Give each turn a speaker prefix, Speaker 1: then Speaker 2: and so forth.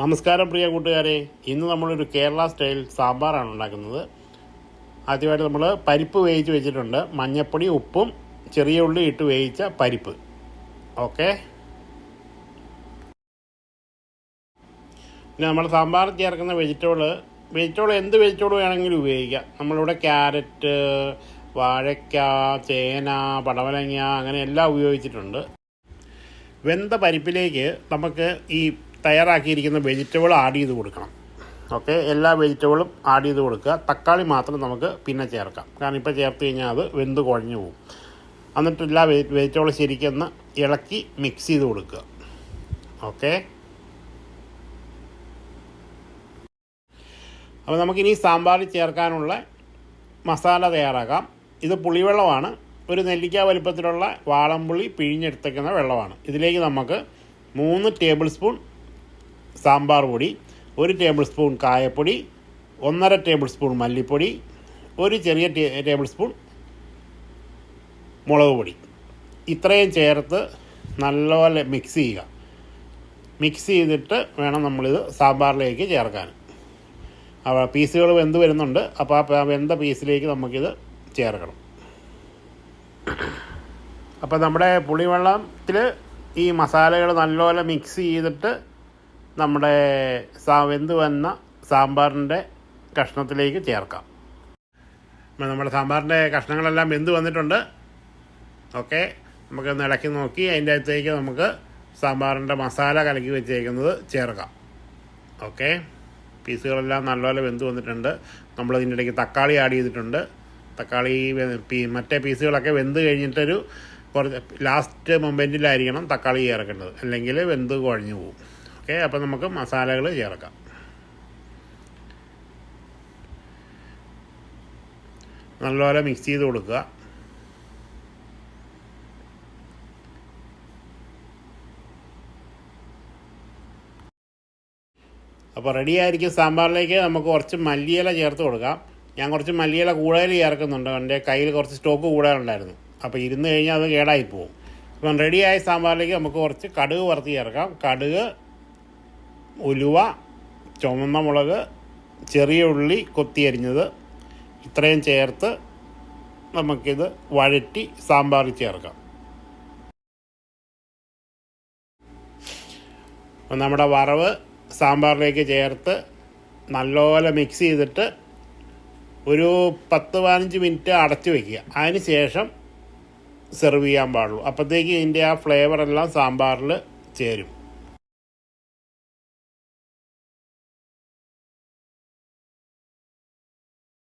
Speaker 1: നമസ്കാരം പ്രിയ കൂട്ടുകാരെ. ഇന്ന് നമ്മളൊരു കേരള സ്റ്റൈൽ സാമ്പാറാണ് ഉണ്ടാക്കുന്നത്. ആദ്യമായിട്ട് നമ്മൾ പരിപ്പ് വേവിച്ച് വെച്ചിട്ടുണ്ട്. മഞ്ഞപ്പൊടി ഉപ്പും ചെറിയ ഉള്ളി ഇട്ട് വേവിച്ച പരിപ്പ്. ഓക്കെ. പിന്നെ നമ്മൾ സാമ്പാർ ചേർക്കുന്ന വെജിറ്റബിൾ വെജിറ്റബിൾ എന്ത് വെജിറ്റബിൾ വേണമെങ്കിലും ഉപയോഗിക്കാം. നമ്മളിവിടെ ക്യാരറ്റ് വാഴയ്ക്ക ചേന പടവലങ്ങ അങ്ങനെ എല്ലാം ഉപയോഗിച്ചിട്ടുണ്ട്. വെന്ത പരിപ്പിലേക്ക് നമുക്ക് ഈ തയ്യാറാക്കിയിരിക്കുന്ന വെജിറ്റബിൾ ആഡ് ചെയ്ത് കൊടുക്കണം. ഓക്കെ എല്ലാ വെജിറ്റബിളും ആഡ് ചെയ്ത് കൊടുക്കുക. തക്കാളി മാത്രം നമുക്ക് പിന്നെ ചേർക്കാം. കാരണം ഇപ്പോൾ ചേർത്ത് കഴിഞ്ഞാൽ അത് വെന്ത് കുഴഞ്ഞു പോകും. എന്നിട്ട് എല്ലാ വെജിറ്റബിളും ശരിക്കൊന്ന് ഇളക്കി മിക്സ് ചെയ്ത് കൊടുക്കുക. ഓക്കെ അപ്പോൾ നമുക്കിനി സാമ്പാറിൽ ചേർക്കാനുള്ള മസാല തയ്യാറാക്കാം. ഇത് പുളിവെള്ളമാണ്. ഒരു നെല്ലിക്ക വലുപ്പത്തിലുള്ള വാളംപുളി പിഴിഞ്ഞെടുത്തേക്കുന്ന വെള്ളമാണ്. ഇതിലേക്ക് നമുക്ക് മൂന്ന് ടേബിൾ സ്പൂൺ സാമ്പാർ പൊടി ഒരു ടേബിൾ സ്പൂൺ കായപ്പൊടി ഒന്നര ടേബിൾ സ്പൂൺ മല്ലിപ്പൊടി ഒരു ചെറിയ ടേബിൾ സ്പൂൺ മുളക് പൊടി. ഇത്രയും ചേർത്ത് നല്ലപോലെ മിക്സ് ചെയ്യുക. മിക്സ് ചെയ്തിട്ട് വേണം നമ്മളിത് സാമ്പാറിലേക്ക് ചേർക്കാൻ. അപ്പോൾ പീസുകൾ വെന്ത് വരുന്നുണ്ട് അപ്പോൾ ആ വെന്ത പീസിലേക്ക് നമുക്കിത് ചേർക്കണം. അപ്പോൾ നമ്മുടെ പുളിവെള്ളത്തിൽ ഈ മസാലകൾ നല്ലപോലെ മിക്സ് ചെയ്തിട്ട് നമ്മുടെ സാ വെന്ത് വന്ന സാമ്പാറിന്റെ കഷ്ണത്തിലേക്ക് ചേർക്കാം. നമ്മുടെ സാമ്പാറിന്റെ കഷ്ണങ്ങളെല്ലാം വെന്ത് വന്നിട്ടുണ്ട്. ഓക്കെ. നമുക്കൊന്ന് ഇളക്കി നോക്കി. അതിന്റെ അകത്തേക്ക് നമുക്ക് സാമ്പാറിന്റെ മസാല കലക്കി വെച്ചേക്കുന്നത് ചേർക്കാം. ഓക്കെ. പീസുകളെല്ലാം നല്ലപോലെ വെന്ത് വന്നിട്ടുണ്ട്. നമ്മൾ ഇതിന്റെ ഇടയ്ക്ക് തക്കാളി ആഡ് ചെയ്തിട്ടുണ്ട്. തക്കാളി മറ്റേ പീസുകളൊക്കെ വെന്ത് കഴിഞ്ഞിട്ടൊരു കുറച്ച് ലാസ്റ്റ് മൊമെന്റിലായിരിക്കണം തക്കാളി ചേർക്കേണ്ടത്. അല്ലെങ്കിൽ വെന്ത് കുഴഞ്ഞു പോകും ഓക്കെ അപ്പോൾ നമുക്ക് മസാലകൾ ചേർക്കാം. നല്ലപോലെ മിക്സ് ചെയ്ത് കൊടുക്കുക. അപ്പോൾ റെഡി ആയിരിക്കും സാമ്പാറിലേക്ക് നമുക്ക് കുറച്ച് മല്ലിയില ചേർത്ത് കൊടുക്കാം. ഞാൻ കുറച്ച് മല്ലിയില കൂടുതൽ ചേർക്കുന്നുണ്ട്. എന്റെ കയ്യിൽ കുറച്ച് സ്റ്റോക്ക് കൂടുതലുണ്ടായിരുന്നു. അപ്പോൾ ഇരുന്ന് കഴിഞ്ഞാൽ അത് കേടായി പോകും അപ്പം റെഡിയായ സാമ്പാറിലേക്ക് നമുക്ക് കുറച്ച് കടുക് വറുത്ത് ചേർക്കാം. കടുക് ഉലുവ ചുവന്ന മുളക് ചെറിയ ഉള്ളി കൊത്തിയരിഞ്ഞത് ഇത്രയും ചേർത്ത് നമുക്കിത് വഴറ്റി സാമ്പാറിൽ ചേർക്കാം. നമ്മുടെ വറവ് സാമ്പാറിലേക്ക് ചേർത്ത് നല്ലപോലെ മിക്സ് ചെയ്തിട്ട് ഒരു പത്ത് പതിനഞ്ച് മിനിറ്റ് അടച്ചു വയ്ക്കുക അതിന് ശേഷം സെർവ് ചെയ്യാൻ പാടുള്ളൂ. അപ്പോഴത്തേക്ക് ഇതിന്റെ ആ ഫ്ലേവറെല്ലാം സാമ്പാറിൽ ചേരും.